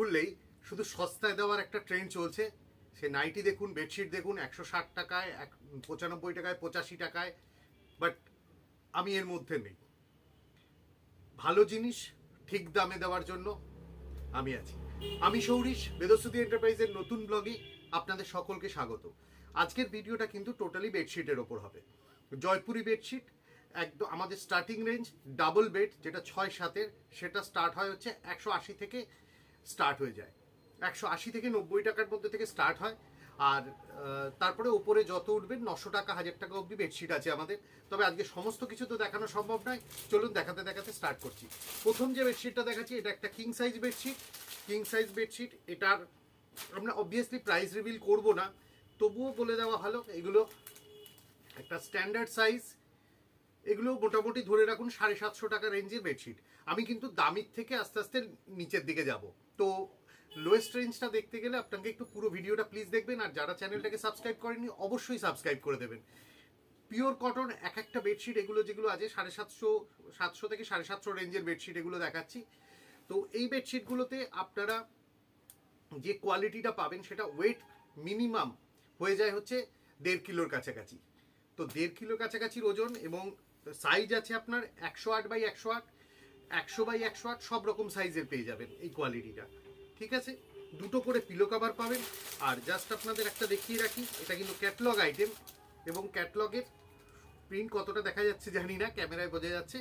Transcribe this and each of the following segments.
খুললেই শুধু সস্তায় দেওয়ার একটা ট্রেন্ড চলছে। সে নাইটি দেখুন বেডশিট দেখুন, একশো ষাট টাকায়, এক, পঁচানব্বই টাকায়, পঁচাশি টাকায় বাট আমি এর মধ্যে নেই। ভালো জিনিস ঠিক দামে দেওয়ার জন্য আমি আছি। আমি সৌরিশ, বেদস্তুতি এন্টারপ্রাইজের নতুন ব্লগে আপনাদের সকলকে স্বাগত। আজকের ভিডিওটা কিন্তু টোটালি বেডশিটের ওপর হবে। জয়পুরি বেডশিট একদম আমাদের স্টার্টিং রেঞ্জ ডাবল বেড যেটা ছয় সাতের, সেটা স্টার্ট হয় হচ্ছে একশো আশি থেকে স্টার্ট হয়ে যায়। একশো আশি থেকে নব্বই টাকার মধ্যে থেকে স্টার্ট হয়। আর তারপরে ওপরে যত উঠবেন, নশো টাকা, হাজার টাকা অবধি বেডশিট আছে আমাদের। তবে আজকে সমস্ত কিছু তো দেখানো সম্ভব নয়। চলুন দেখাতে দেখাতে স্টার্ট করছি। প্রথম যে বেডশিটটা দেখাচ্ছি, এটা একটা king size bedsheet king size bedsheet এটার আমরা অবভিয়াসলি প্রাইস রিভিল করব না। তবুও বলে দেওয়া ভালো, এগুলো একটা স্ট্যান্ডার্ড সাইজ এগুলো মোটামুটি ধরে রাখুন সাড়ে সাতশো টাকা রেঞ্জের বেডশিট আমি কিন্তু দামির থেকে আস্তে আস্তে নিচের দিকে যাব। তো লোয়েস্ট রেঞ্জটা দেখতে গেলে আপনাকে একটু পুরো ভিডিওটা প্লিজ দেখবেন, আর যারা চ্যানেলটাকে সাবস্ক্রাইব করেনি অবশ্যই সাবস্ক্রাইব করে দেবেন। পিওর কটন এক একটা বেডশিট এগুলো যেগুলো আছে, সাড়ে সাতশো সাতশো থেকে সাড়ে সাতশো রেঞ্জের বেডশিট এগুলো দেখাচ্ছি। তো এই বেডশিটগুলোতে আপনারা যে কোয়ালিটিটা পাবেন, সেটা ওয়েট মিনিমাম হয়ে যায় হচ্ছে দেড় কিলোর কাছাকাছি। তো দেড় কিলোর কাছাকাছি ওজন এবং সাইজ আছে আপনার একশো আট বাই একশো আট একশো বাই একশো আট সব রকম সাইজের পেয়ে যাবেন এই কোয়ালিটিটা ঠিক আছে? দুটো করে পিলো কাভার পাবেন। আর জাস্ট আপনাদের একটা দেখিয়ে রাখি, এটা কিন্তু ক্যাটলগ আইটেম এবং ক্যাটলগের প্রিন্ট কতটা দেখা যাচ্ছে জানি না, ক্যামেরায় বোঝা যাচ্ছে।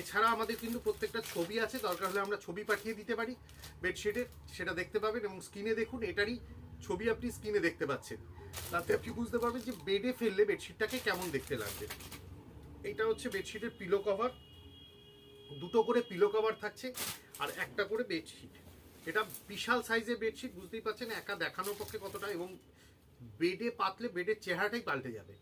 এছাড়া আমাদের কিন্তু প্রত্যেকটা ছবি আছে, দরকার হলে আমরা ছবি পাঠিয়ে দিতে পারি বেডশিটের সেটা দেখতে পাবেন এবং স্ক্রিনে দেখুন, এটারই ছবি আপনি স্ক্রিনে দেখতে পাচ্ছেন। তাতে আপনি বুঝতে পারবেন যে বেডে ফেললে বেডশিটটাকে কেমন দেখতে লাগবে। এইটা হচ্ছে বেডশিটের পিলো কভার দুটো করে পিলো কভার থাকছে আর একটা করে বেডশিট এটা বিশাল সাইজের বেডশিট বুঝতেই পারছেন, একা দেখানোর পক্ষে কতটা এবং বেডে পাতলে বেডের চেহারাটাই পাল্টে যাবে।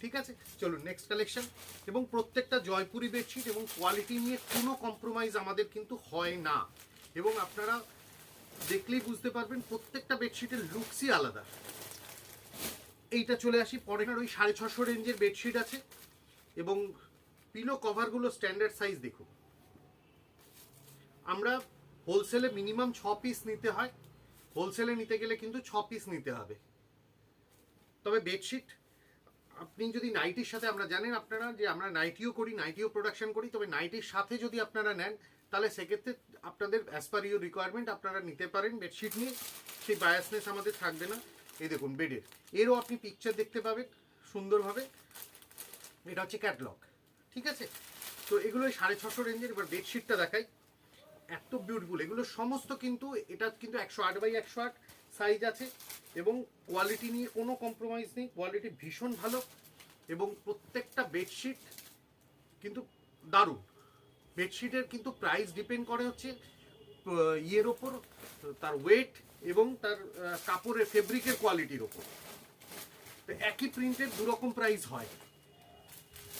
ঠিক আছে? চলুন নেক্সট কালেকশন এবং প্রত্যেকটা জয়পুরি বেডশিট এবং কোয়ালিটি নিয়ে কোনো কম্প্রোমাইজ আমাদের কিন্তু হয় না। এবং আপনারা দেখলেই বুঝতে পারবেন, প্রত্যেকটা বেডশিটের লুকসই আলাদা। এইটা চলে আসি, পরের ওই সাড়ে ছশো রেঞ্জের বেডশিট আছে। এবং পিলো কভারগুলো স্ট্যান্ডার্ড সাইজ দেখুন। আমরা হোলসেলে মিনিমাম ছ পিস নিতে হয়। হোলসেলে নিতে গেলে কিন্তু ছ পিস নিতে হবে। তবে বেডশিট আপনি যদি নাইটির সাথে, আমরা জানেন আপনারা যে আমরা নাইটিও করি নাইটিও প্রোডাকশন করি, তবে নাইটির সাথে যদি আপনারা নেন, তাহলে সেক্ষেত্রে আপনাদের অ্যাজ পার ইউর রিকোয়ারমেন্ট আপনারা নিতে পারেন বেডশিট নিয়ে। সেই বায়াসনেস আমাদের থাকবে না। এই দেখুন বেডের এরও আপনি পিকচার দেখতে পাবেন সুন্দরভাবে। এটা হচ্ছে ক্যাটলগ ঠিক আছে? তো এগুলো সাড়ে ছশো রেঞ্জের এবার বেডশিটটা দেখাই। এত বিউটিফুল এগুলো সমস্ত কিন্তু, এটা কিন্তু একশো আট বাই একশো আট সাইজ আছে এবং কোয়ালিটি নিয়ে কোনো কম্প্রোমাইজ নেই। কোয়ালিটি ভীষণ ভালো এবং প্রত্যেকটা বেডশিট কিন্তু দারুণ। বেডশিটের কিন্তু প্রাইস ডিপেন্ড করে হচ্ছে ইয়ের ওপর, তার ওয়েট এবং তার কাপড়ের ফেব্রিকের কোয়ালিটির ওপর। তো একই প্রিন্টের দু রকম প্রাইস হয়।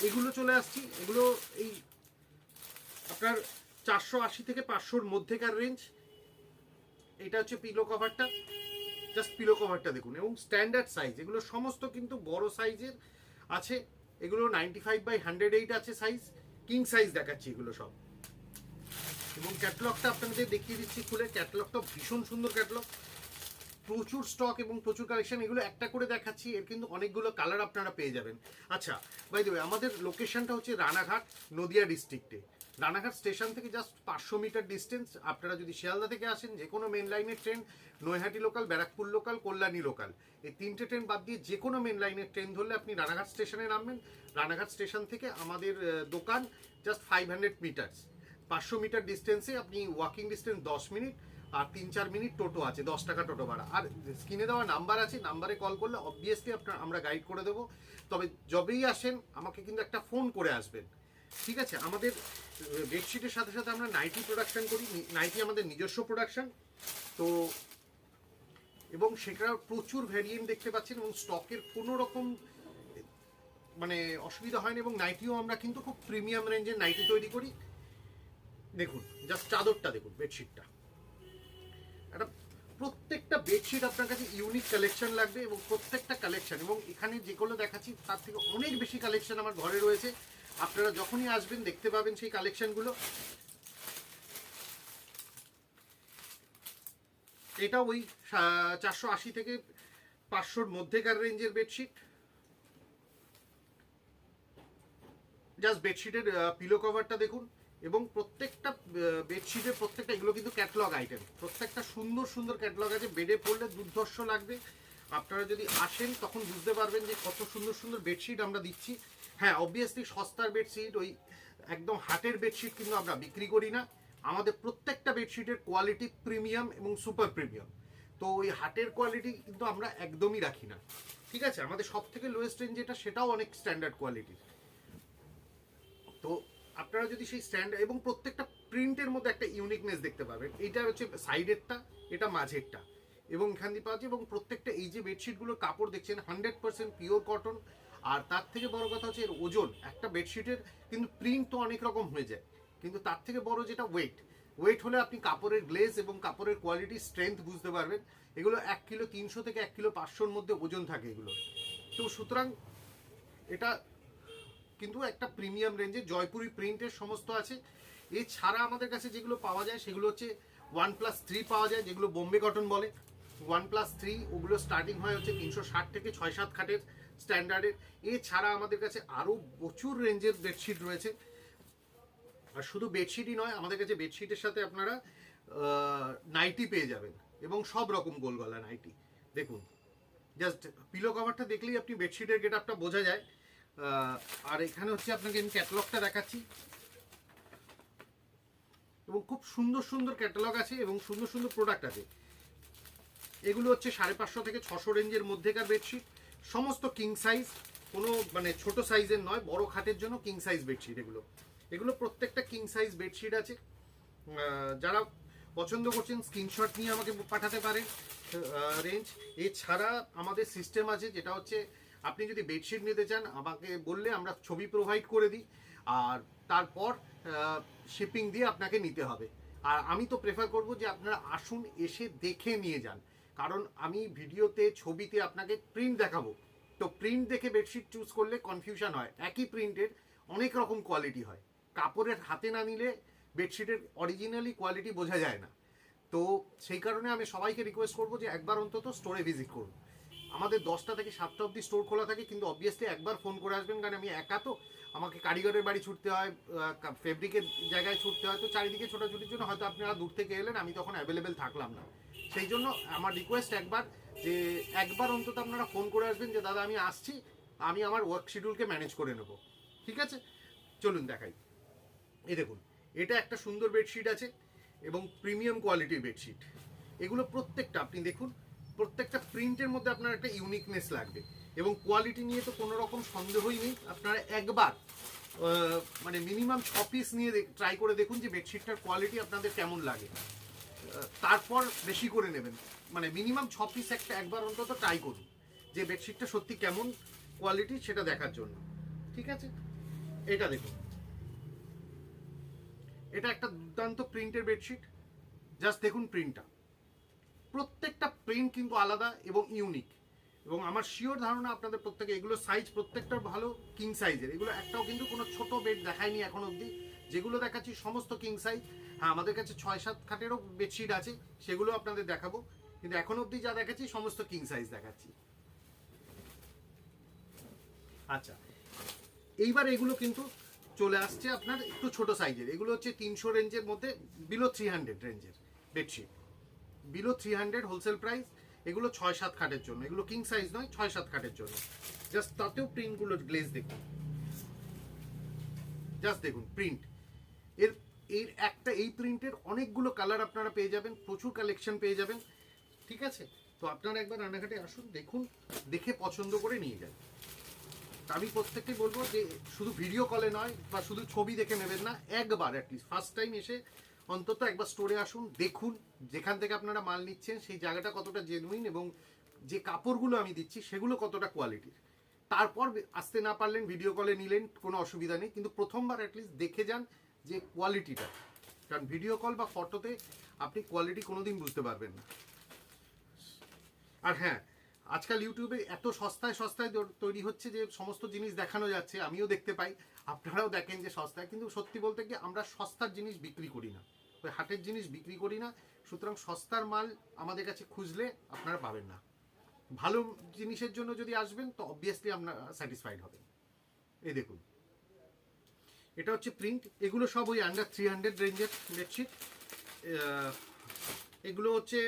এগুলো চলে আসছি। এগুলো এই আপনার চারশো আশি থেকে পাঁচশোর মধ্যেকার রেঞ্জ এটা হচ্ছে পিলো কভারটা জাস্ট পিলো কভারটা দেখুন। এবং স্ট্যান্ডার্ড সাইজ এগুলো সমস্ত কিন্তু বড় সাইজের আছে। এগুলো ninety five by hundred eight আছে সাইজ কিং সাইজ দেখাচ্ছি এগুলো সব। এবং ক্যাটলগটা আপনাদের দেখিয়ে দিচ্ছি খুলে। ক্যাটলগটা ভীষণ সুন্দর ক্যাটলগ প্রচুর স্টক এবং প্রচুর কালেকশন এগুলো একটা করে দেখাচ্ছি। এর কিন্তু অনেকগুলো কালার আপনারা পেয়ে যাবেন। আচ্ছা বাই দ্য আমাদের লোকেশনটা হচ্ছে রানাঘাট, নদিয়া ডিস্ট্রিক্টে রানাঘাট স্টেশন থেকে জাস্ট পাঁচশো মিটার ডিস্টেন্স আপনারা যদি শিয়ালদা থেকে আসেন যে কোনো মেন লাইনের train Naihati local Barrackpore local Kalyani local এই তিনটে ট্রেন বাদ দিয়ে যে কোনো মেন লাইনের ট্রেন ধরলে আপনি রানাঘাট স্টেশনে নামবেন। রানাঘাট স্টেশন থেকে আমাদের দোকান জাস্ট ফাইভ হান্ড্রেড মিটার্স পাঁচশো মিটার ডিস্টেন্সে আপনি ওয়াকিং ডিস্টেন্স দশ মিনিট আর তিন চার মিনিট টোটো আছে, দশ টাকা টোটো ভাড়া। আর স্ক্রিনে দেওয়া নাম্বার আছে নাম্বারে কল করলে অবভিয়াসলি আপনার, আমরা গাইড করে দেবো। তবে যবেই আসেন, আমাকে কিন্তু একটা ফোন করে আসবেন। ঠিক আছে, আমাদের বেডশিটের সাথে সাথে আমরা নাইটি প্রোডাকশন করি নাইটি আমাদের নিজস্ব প্রোডাকশন তো, এবং সেটা প্রচুর ভ্যারিয়েন্ট দেখতে পাচ্ছেন এবং স্টকের কোনো রকম মানে অসুবিধা হয়নি এবং নাইটিও আমরা কিন্তু খুব প্রিমিয়াম রেঞ্জের নাইটি তৈরি করি। দেখুন জাস্ট চাদরটা দেখুন বেডশিটটা একটা প্রত্যেকটা বেডশিট আপনার কাছে ইউনিক কালেকশন লাগবে এবং প্রত্যেকটা কালেকশন এবং এখানে যেগুলো দেখাচ্ছি, তার থেকে অনেক বেশি কালেকশন আমার ঘরে রয়েছে। আপনারা যখনই আসবেন, দেখতে পাবেন সেই কালেকশনগুলো এটা ওই চারশো আশি থেকে পাঁচশোর মধ্যেকার রেঞ্জের বেডশিট জাস্ট বেডশিটের পিলো কভারটা দেখুন এবং প্রত্যেকটা বেডশিটের প্রত্যেকটা, এগুলো কিন্তু ক্যাটলগ আইটেম প্রত্যেকটা সুন্দর সুন্দর ক্যাটলগ আছে। বেডে পড়লে দুর্ধর্ষ লাগবে। আপনারা যদি আসেন, তখন বুঝতে পারবেন যে কত সুন্দর সুন্দর বেডশিট আমরা দিচ্ছি। হ্যাঁ অবভিয়াসলি সস্তার বেডশিট ওই একদম হাটের বেডশিট কিন্তু আমরা বিক্রি করি না। আমাদের প্রত্যেকটা বেডশিটের কোয়ালিটি প্রিমিয়াম এবং সুপার প্রিমিয়াম তো ওই হাটের কোয়ালিটি কিন্তু আমরা একদমই রাখি না। ঠিক আছে? আমাদের সব থেকে লোয়েস্ট রেঞ্জ যেটা, সেটাও অনেক স্ট্যান্ডার্ড কোয়ালিটির তো আপনারা যদি সেই স্ট্যান্ড এবং প্রত্যেকটা প্রিন্টের মধ্যে একটা ইউনিকনেস দেখতে পাবেন। এটা হচ্ছে সাইডেরটা এটা মাঝেরটা। এবং এখান দিয়ে পাওয়া যায়, এবং প্রত্যেকটা এই যে বেডশিটগুলোর কাপড় দেখছেন হান্ড্রেড পার্সেন্ট পিওর কটন আর তার থেকে বড় কথা হচ্ছে এর ওজন, একটা বেডশিটের কিন্তু প্রিন্ট তো অনেক রকম হয়ে যায়। কিন্তু তার থেকে বড় যেটা ওয়েট ওয়েট হলে আপনি কাপড়ের গ্লেজ এবং কাপড়ের কোয়ালিটি স্ট্রেংথ বুঝতে পারবেন। এগুলো এক কিলো তিনশো থেকে এক কিলো পাঁচশোর মধ্যে ওজন থাকে এগুলো তো সুতরাং এটা কিন্তু একটা প্রিমিয়াম রেঞ্জে জয়পুরি প্রিন্টের সমস্ত আছে। এছাড়া আমাদের কাছে যেগুলো পাওয়া যায়, সেগুলো হচ্ছে ওয়ান প্লাস থ্রি পাওয়া যায়, যেগুলো বোম্বে কটন বলে। ওয়ান প্লাস থ্রি ওগুলো স্টার্টিং হয় হচ্ছে তিনশো ষাট থেকে ছয় সাত খাটের। স্ট্যান্ডার্ডের এছাড়া আমাদের কাছে আরও প্রচুর রেঞ্জের বেডশিট রয়েছে। আর শুধু বেডশিটই নয়, আমাদের কাছে বেডশিটের সাথে আপনারা নাইটি পেয়ে যাবেন। এবং সব রকম গোলগলা নাইটি দেখুন জাস্ট পিলো কভারটা দেখলেই আপনি বেডশিটের গেট আপটা বোঝা যায়। আর এখানে হচ্ছে আপনাকে আমি ক্যাটালগটা দেখাচ্ছি। এবং খুব সুন্দর সুন্দর ক্যাটালগ আছে এবং সুন্দর সুন্দর প্রোডাক্ট আছে। এগুলো হচ্ছে সাড়ে পাঁচশো থেকে ছশো রেঞ্জের মধ্যেকার বেডশিট সমস্ত কিং সাইজ কোনো মানে ছোট সাইজের নয়, বড় খাটের জন্য কিং সাইজ বেডশিট এগুলো। এগুলো প্রত্যেকটা কিং সাইজ বেডশিট আছে। যারা পছন্দ করছেন স্ক্রিনশট নিয়ে আমাকে পাঠাতে পারেন রেঞ্জ এছাড়া আমাদের সিস্টেম আছে, যেটা হচ্ছে আপনি যদি বেডশিট নিতে চান, আমাকে বললে আমরা ছবি প্রোভাইড করে দিই। আর তারপর শিপিং দিয়ে আপনাকে নিতে হবে। আর আমি তো প্রেফার করব যে আপনারা আসুন, এসে দেখে নিয়ে যান। কারণ আমি ভিডিওতে, ছবিতে আপনাকে প্রিন্ট দেখাবো। তো প্রিন্ট দেখে বেডশিট চুজ করলে কনফিউশন হয়। একই প্রিন্টের অনেক রকম কোয়ালিটি হয়। কাপড়ের হাতে না নিলে বেডশিটের অরিজিনালি কোয়ালিটি বোঝা যায় না। তো সেই কারণে আমি সবাইকে রিকোয়েস্ট করব যে একবার অন্তত স্টোরে ভিজিট করুন। আমাদের দশটা থেকে সাতটা অবধি স্টোর খোলা থাকে, কিন্তু অবভিয়াসলি একবার ফোন করে আসবেন কারণ আমি একা তো। আমাকে কারিগরের বাড়ি ছুটতে হয় ফেব্রিকের জায়গায় ছুটতে হয়। তো চারিদিকে ছোটাছুটির জন্য হয়তো আপনারা দূর থেকে এলেন, আমি তখন অ্যাভেলেবেল থাকলাম না। সেই জন্য আমার রিকোয়েস্ট একবার যে একবার অন্তত আপনারা ফোন করে আসবেন যে, দাদা, আমি আসছি, আমি আমার ওয়ার্ক শিডিউলকে ম্যানেজ করে নেব। ঠিক আছে? চলুন দেখাই। এই দেখুন, এটা একটা সুন্দর বেডশিট আছে এবং প্রিমিয়াম কোয়ালিটির বেডশিট এগুলো প্রত্যেকটা, আপনি দেখুন প্রত্যেকটা প্রিন্টের মধ্যে আপনার একটা ইউনিকনেস লাগবে। এবং কোয়ালিটি নিয়ে তো কোনো রকম সন্দেহই নেই। আপনারা একবার মানে মিনিমাম ছ পিস নিয়ে ট্রাই করে দেখুন যে বেডশিটটার কোয়ালিটি আপনাদের কেমন লাগে। তারপর বেশি করে নেবেন। মানে মিনিমাম ছ পিস একটা একবার অন্তত ট্রাই করুন। যে বেডশিটটা সত্যি কেমন কোয়ালিটি সেটা দেখার জন্য। ঠিক আছে? এটা দেখুন। এটা একটা দুর্দান্ত প্রিন্টের বেডশিট জাস্ট দেখুন প্রিন্টটা প্রত্যেকটা প্রিন্ট কিন্তু আলাদা এবং ইউনিক এবং আমার শিওর ধারণা আপনাদের প্রত্যেকে, এগুলো সাইজ প্রত্যেকটার ভালো কিং সাইজের এগুলো একটাও কিন্তু কোনো ছোট বেড দেখায়নি এখন অবধি। যেগুলো দেখাচ্ছি সমস্ত কিং সাইজ হ্যাঁ আমাদের কাছে ছয় সাত খাটেরও বেডশিট আছে, সেগুলো আপনাদের দেখাবো। কিন্তু এখন অবধি যা দেখাচ্ছি, সমস্ত কিং সাইজ দেখাচ্ছি। আচ্ছা এইবার এগুলো কিন্তু চলে আসছে আপনার একটু ছোট সাইজের এগুলো হচ্ছে তিনশো রেঞ্জের মধ্যে বিলো থ্রি হান্ড্রেড রেঞ্জের bedsheet below three hundred wholesale price এগুলো ছয় সাত খাটের জন্য। এগুলো কিং সাইজ নয়, ছয় সাত খাটের জন্য। জাস্ট তাতেও প্রিন্টগুলোর গ্লেজ দেখুন। জাস্ট দেখুন প্রিন্ট এর এর একটা এই প্রিন্টের অনেকগুলো কালার আপনারা পেয়ে যাবেন, প্রচুর কালেকশন পেয়ে যাবেন। ঠিক আছে? তো আপনারা একবার রান্নাঘাটে আসুন, দেখুন, দেখে পছন্দ করে নিয়ে যান। আমি প্রত্যেককে বলব যে, শুধু ভিডিও কলে নয়, বা শুধু ছবি দেখে নেবেন না, একবার অ্যাটলিস্ট ফার্স্ট টাইম এসে অন্তত একবার স্টোরে আসুন, দেখুন যেখান থেকে আপনারা মাল নিচ্ছেন, সেই জায়গাটা কতটা জেনুইন এবং যে কাপড়গুলো আমি দিচ্ছি, সেগুলো কতটা কোয়ালিটির তারপর আসতে না পারলেন ভিডিও কলে নিলেন, কোনো অসুবিধা নেই। কিন্তু প্রথমবার অ্যাটলিস্ট দেখে যান যে কোয়ালিটিটা কারণ ভিডিও কল বা ফটোতে আপনি কোয়ালিটি কোনোদিন বুঝতে পারবেন না। আর হ্যাঁ আজকাল ইউটিউবে এত সস্তায় সস্তায় তৈরি হচ্ছে যে সমস্ত জিনিস দেখানো যাচ্ছে, আমিও দেখতে পাই। আপনারাও দেখেন যে সস্তায়। কিন্তু সত্যি বলতে কি আমরা সস্তার জিনিস বিক্রি করি না। হাটের জিনিস বিক্রি করি না। সুতরাং সস্তার মাল আমাদের কাছে খুঁজলে আপনারা পাবেন না। ভালো জিনিসের জন্য যদি আসবেন, তো অবভিয়াসলি আপনারা স্যাটিসফাইড হবেন। এই দেখুন। এটা হচ্ছে প্রিন্ট এগুলো সব ওই আন্ডার থ্রি হান্ড্রেড রেঞ্জের বেডশিট এগুলো হচ্ছে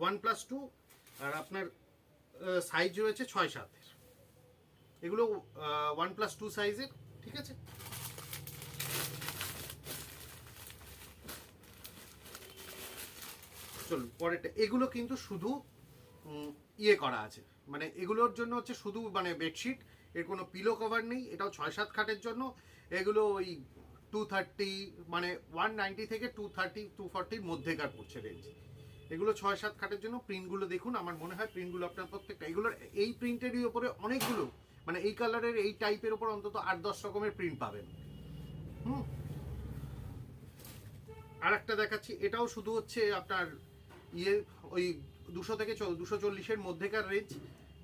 ওয়ান প্লাস টু আর আপনার সাইজ রয়েছে ছয় সাতের। এগুলো ওয়ান প্লাস টু সাইজের ঠিক আছে? চলুন, পরেরটা। এগুলো কিন্তু শুধু ইয়ে করা আছে। মানে এগুলোর জন্য হচ্ছে শুধু মানে বেডশিট, এর কোনো পিলো কভার নেই, এটাও ছয় সাত খাটের জন্য। এগুলো ওই টু থার্টি মানে ওয়ান নাইনটি থেকে টু থার্টি টু ফর্টির মধ্যেকার পড়ছে রেঞ্জ এগুলো ছয় সাত খাটের জন্য প্রিন্টগুলো দেখুন, আমার মনে হয় প্রিন্টগুলো আপনার প্রত্যেকটা এগুলোর এই প্রিন্টেরই ওপরে অনেকগুলো মানে এই কালারের এই টাইপের ওপর অন্তত আট দশ রকমের প্রিন্ট পাবেন। হুম? আর একটা দেখাচ্ছি, এটাও শুধু হচ্ছে আপনার ইয়ে ওই দুশো থেকে দুশো চল্লিশের মধ্যেকার রেঞ্জ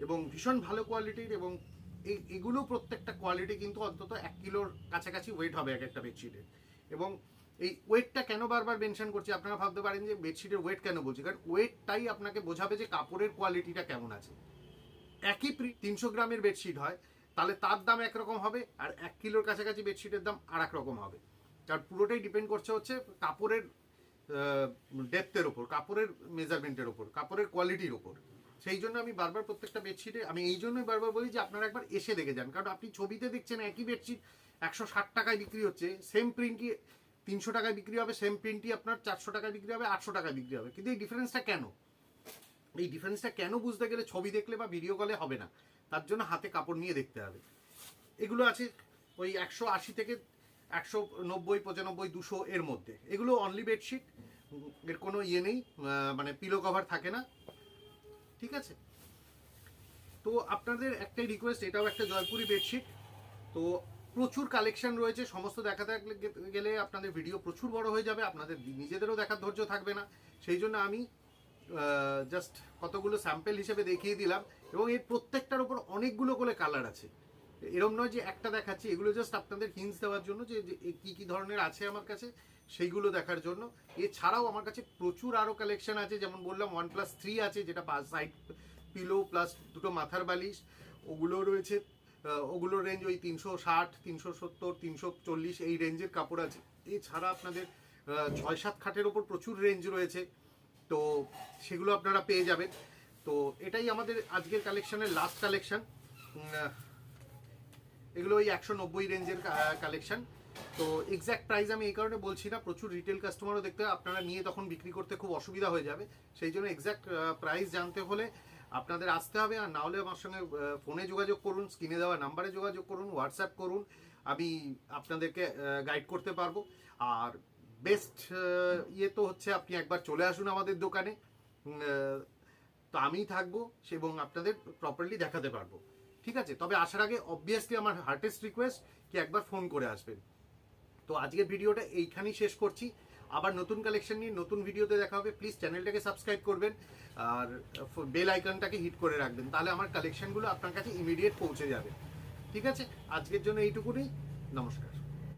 এবং ভীষণ ভালো কোয়ালিটির এবং এই, এগুলো প্রত্যেকটা কোয়ালিটি কিন্তু অন্তত এক কিলোর কাছাকাছি ওয়েট হবে এক একটা বেডশিটের এবং এই ওয়েটটা কেন বারবার মেনশন করছি আপনারা ভাবতে পারেন যে বেডশিটের ওয়েট কেন বলছি? কারণ ওয়েটটাই আপনাকে বোঝাবে যে কাপড়ের কোয়ালিটিটা কেমন আছে। একই প্রি তিনশো গ্রামের বেডশিট হয়, তাহলে তার দাম একরকম হবে আর এক কিলোর কাছাকাছি বেডশিটের দাম আর রকম হবে। কারণ পুরোটাই ডিপেন্ড করছে হচ্ছে কাপড়ের ডেপথের ওপর কাপড়ের মেজারমেন্টের ওপর কাপড়ের কোয়ালিটির ওপর সেই জন্য আমি বারবার প্রত্যেকটা বেডশিটে আমি এই জন্যই বারবার বলি যে আপনারা একবার এসে দেখে যান। কারণ আপনি ছবিতে দেখছেন একই বেডশিট একশো ষাট টাকায় বিক্রি হচ্ছে সেম প্রিন্টই তিনশো টাকায় বিক্রি হবে সেম প্রিন্টই আপনার চারশো টাকায় বিক্রি হবে, আটশো টাকায় বিক্রি হবে। কিন্তু এই ডিফারেন্সটা কেন? এই ডিফারেন্সটা কেন বুঝতে গেলে ছবি দেখলে বা ভিডিও কলে হবে না? তার জন্য হাতে কাপড় নিয়ে দেখতে হবে। এগুলো আছে ওই একশো আশি থেকে একশো নব্বই, পঁচানব্বই, দুশো এর মধ্যে। এগুলো অনলি বেডশিট এর কোনো ইয়ে নেই মানে পিলো কভার থাকে না। ঠিক আছে? তো আপনাদের একটাই রিকোয়েস্ট এটাও একটা জয়পুরি বেডশিট তো প্রচুর কালেকশন রয়েছে, সমস্ত গেলে- গেলে আপনাদের ভিডিও প্রচুর বড় হয়ে যাবে, আপনাদের নিজেদেরও দেখার ধৈর্য থাকবে না। সেই জন্য আমি জাস্ট কতগুলো স্যাম্পেল হিসেবে দেখিয়ে দিলাম, এবং এর প্রত্যেকটার উপর অনেকগুলো করে কালার আছে। এরম নয় যে একটা দেখাচ্ছি, এগুলো জাস্ট আপনাদের হিন্স দেওয়ার জন্য যে কি কি ধরনের আছে আমার কাছে, সেইগুলো দেখার জন্য। এছাড়াও আমার কাছে প্রচুর আরও কালেকশন আছে, যেমন বললাম ওয়ান প্লাস থ্রি আছে, যেটা সাইড পিলো প্লাস দুটো মাথার বালিশ। ওগুলো রয়েছে ওগুলোর রেঞ্জ ওই তিনশো ষাট, তিনশো সত্তর, তিনশো চল্লিশ এই রেঞ্জের কাপড় আছে। এছাড়া আপনাদের ছয় সাত খাটের ওপর প্রচুর রেঞ্জ রয়েছে। তো সেগুলো আপনারা পেয়ে যাবেন। তো এটাই আমাদের আজকের কালেকশানের লাস্ট কালেকশন এগুলো ওই একশো নব্বই রেঞ্জের কালেকশন তো এক্স্যাক্ট প্রাইস আমি এই কারণে বলছি না, প্রচুর রিটেল কাস্টমারও দেখতে আপনারা নিয়ে তখন বিক্রি করতে খুব অসুবিধা হয়ে যাবে। সেই জন্য এক্স্যাক্ট প্রাইস জানতে হলে আপনাদের আসতে হবে আর না হলে আমার সঙ্গে ফোনে যোগাযোগ করুন স্ক্রিনে দেওয়া নাম্বারে যোগাযোগ করুন হোয়াটসঅ্যাপ করুন, আমি আপনাদেরকে গাইড করতে পারব। আর বেস্ট ইয়ে তো হচ্ছে আপনি একবার চলে আসুন আমাদের দোকানে। তো আমি থাকব এবং আপনাদের প্রপারলি দেখাতে পারব। ঠিক আছে? তবে আসার আগে অবভিয়াসলি আমার হার্টেস্ট রিকোয়েস্ট কি একবার ফোন করে আসবেন। তো আজকের ভিডিওটা এইখানেই শেষ করছি। আবার নতুন কালেকশন নিয়ে নতুন ভিডিওতে দেখা হবে। প্লিজ চ্যানেলটাকে সাবস্ক্রাইব করবেন আর বেল আইকনটাকে হিট করে রাখবেন। তাহলে আমার কালেকশনগুলো আপনার কাছে ইমিডিয়েট পৌঁছে যাবে। ঠিক আছে? আজকের জন্য এইটুকুনি। নমস্কার।